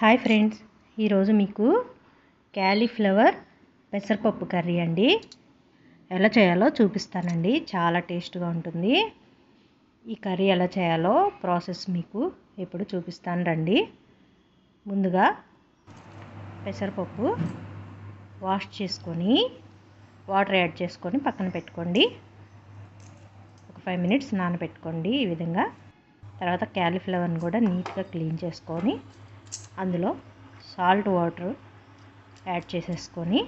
Hi friends ఈరోజు మీకు cauliflower పెసరపప్పు కర్రీ అండి. ఎలా చేయాలో చూపిస్తానండి. చాలా టేస్ట్గా ఉంటుంది. ఈ కర్రీ ఎలా చేయాలో ప్రాసెస్ మీకు ఇప్పుడు చూపిస్తాను రండి. ముందుగా పెసరపప్పు వాష్ చేసుకొని వాటర్ యాడ్ చేసుకొని పక్కన పెట్టుకోండి. ఒక ఫైవ్ మినిట్స్ నానబెట్టుకోండి ఈ విధంగా. తర్వాత క్యాలీఫ్లవర్ని కూడా నీట్గా క్లీన్ చేసుకొని అందులో సాల్ట్ వాటర్ యాడ్ చేసేసుకొని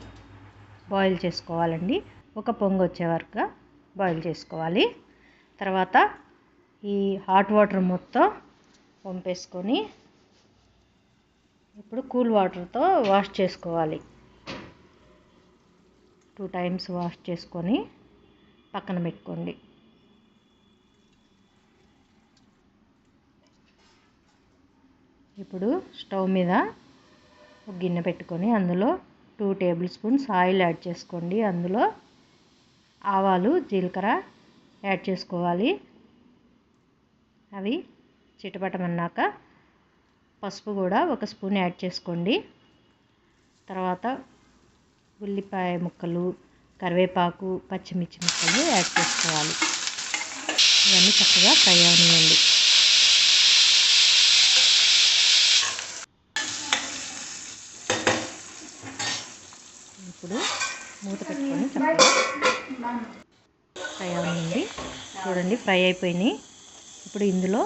బాయిల్ చేసుకోవాలండి. ఒక పొంగు వచ్చే వరకు బాయిల్ చేసుకోవాలి. తర్వాత ఈ హాట్ వాటర్ మొత్తం పంపేసుకొని ఇప్పుడు కూల్ వాటర్తో వాష్ చేసుకోవాలి. టూ టైమ్స్ వాష్ చేసుకొని పక్కన పెట్టుకోండి. ఇప్పుడు స్టవ్ మీద ఒక గిన్నె పెట్టుకొని అందులో two tablespoons oil add చేసుకోండి. అందులో ఆవాలు జీలకర్ర యాడ్ చేసుకోవాలి. అవి చిటపటమన్నాక పసుపు కూడా ఒక స్పూన్ యాడ్ చేసుకోండి. తర్వాత ఉల్లిపాయ ముక్కలు కరివేపాకు పచ్చిమిర్చి ముక్కలు యాడ్ చేసుకోవాలి. ఇవన్నీ చక్కగా ఫ్రై అవనివ్వండి. ఇప్పుడు మూత పెట్టుకొని చక్కగా ఫ్రై అవనివ్వండి చూడండి ఫ్రై అయిపోయినాయి. ఇప్పుడు ఇందులో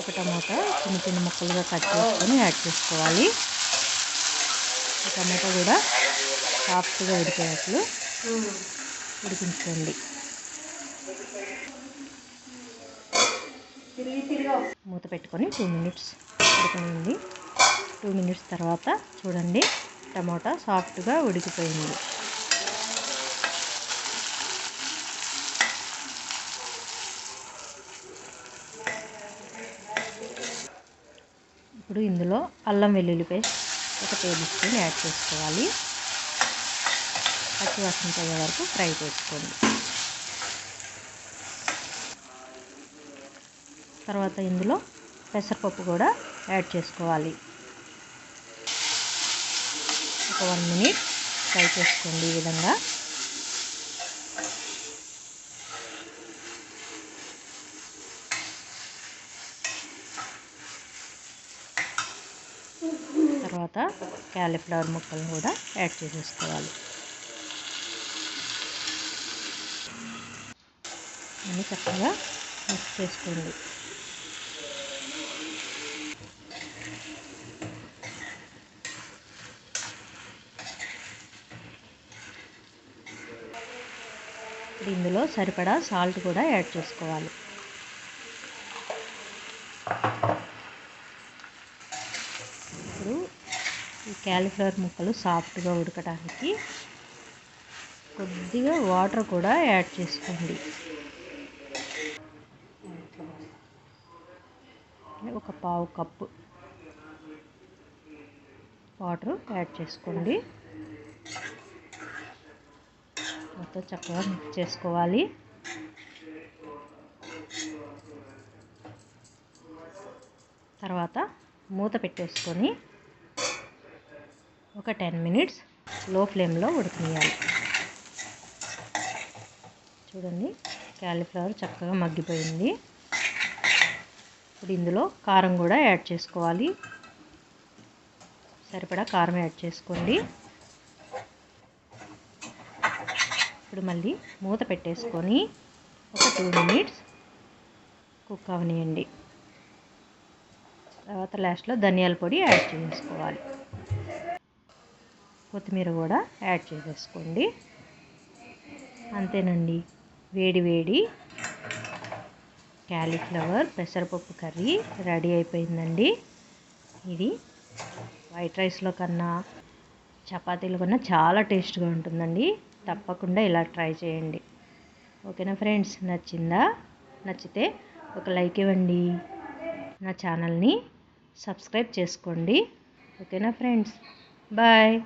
ఒక టమాటా చిన్న చిన్న ముక్కలుగా కట్ చేసుకొని యాడ్ చేసుకోవాలి. ఈ టమాటా కూడా సాఫ్ట్గా ఉడికేటట్లు ఉడికించుకోండి. మూత పెట్టుకొని టూ మినిట్స్ ఉడకనింది టూ మినిట్స్ తర్వాత చూడండి. టమాటా సాఫ్ట్గా ఉడికిపోయింది. ఇప్పుడు ఇందులో అల్లం వెల్లుల్లి పేస్ట్ ఒక టేబుల్ స్పూన్ యాడ్ చేసుకోవాలి. పచ్చి వాసన పోయే వరకు ఫ్రై చేసుకోండి. తర్వాత ఇందులో పెసరపప్పు కూడా యాడ్ చేసుకోవాలి. ఒక వన్ మినిట్ ఫ్రై చేసుకోండి ఈ విధంగా. తర్వాత క్యాలీఫ్లవర్ ముక్కలను కూడా యాడ్ చేసేసుకోవాలి. అన్నీ చక్కగా మిక్స్ చేసుకోండి. ఇప్పుడు ఇందులో సరిపడా సాల్ట్ కూడా యాడ్ చేసుకోవాలి. ఇప్పుడు ఈ క్యాలీఫ్లవర్ ముక్కలు సాఫ్ట్గా ఉడకడానికి కొద్దిగా వాటర్ కూడా యాడ్ చేసుకోండి. ఒక పావు కప్పు వాటర్ యాడ్ చేసుకోండి. మొత్తం చక్కగా మిక్స్ చేసుకోవాలి. తర్వాత మూత పెట్టేసుకొని ఒక టెన్ మినిట్స్లో ఫ్లేమ్లో ఉడకనియాలి. చూడండి క్యాలీఫ్లవర్ చక్కగా మగ్గిపోయింది. ఇప్పుడు ఇందులో కారం కూడా యాడ్ చేసుకోవాలి. సరిపడా కారం యాడ్ చేసుకోండి. ఇప్పుడు మళ్ళీ మూత పెట్టేసుకొని ఒక టూ మినిట్స్ కుక్ అవనియండి. తర్వాత లాస్ట్లో ధనియాల పొడి యాడ్ చేసుకోవాలి కొత్తిమీర కూడా యాడ్ చేసేసుకోండి. అంతేనండి. వేడి వేడి క్యాలీఫ్లవర్ పెసరపప్పు కర్రీ రెడీ అయిపోయిందండి. ఇది వైట్ రైస్లో కన్నా చపాతీలో కన్నా చాలా టేస్ట్గా ఉంటుందండి. తప్పకుండా ఇలా ట్రై చేయండి. ఓకేనా ఫ్రెండ్స్? నచ్చిందా? నచ్చితే ఒక లైక్ ఇవ్వండి. నా ఛానల్ని సబ్స్క్రైబ్ చేసుకోండి. ఓకేనా ఫ్రెండ్స్? బాయ్.